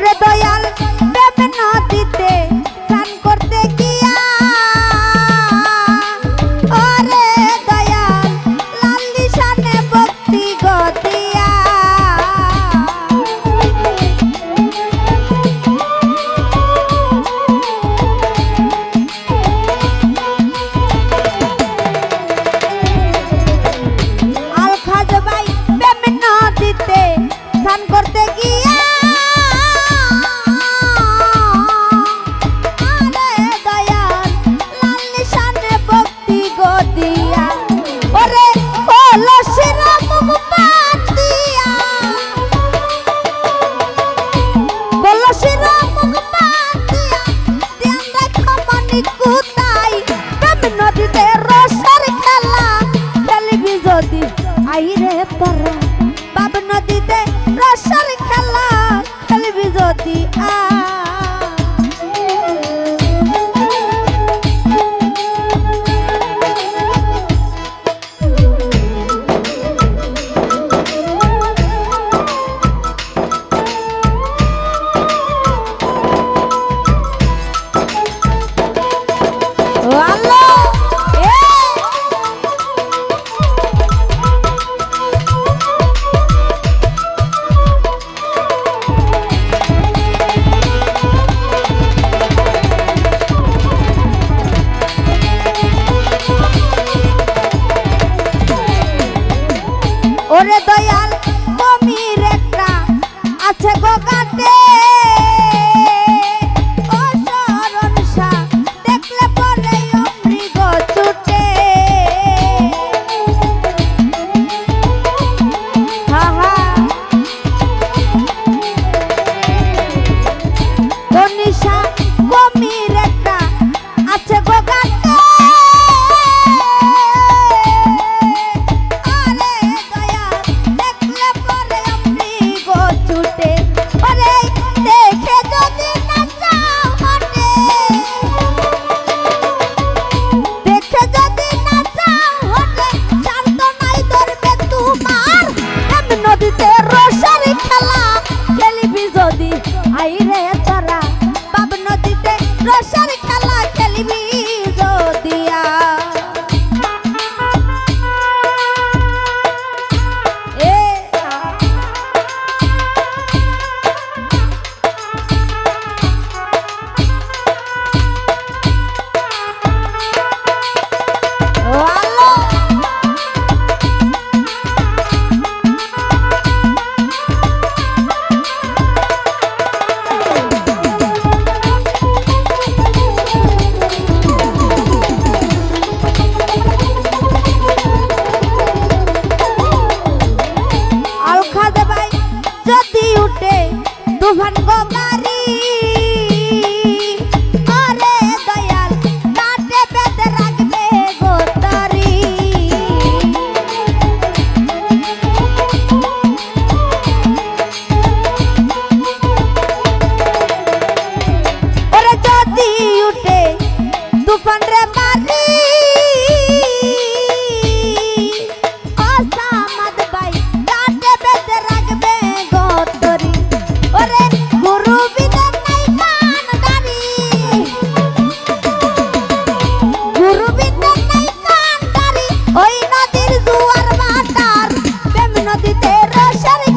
ওরে দয়া আশার খেলা খেলবি যদি আ ওরে দয়াল। রে তোরা পাব নদীতে রসার খেলা খেলবি। মাটিতে রসার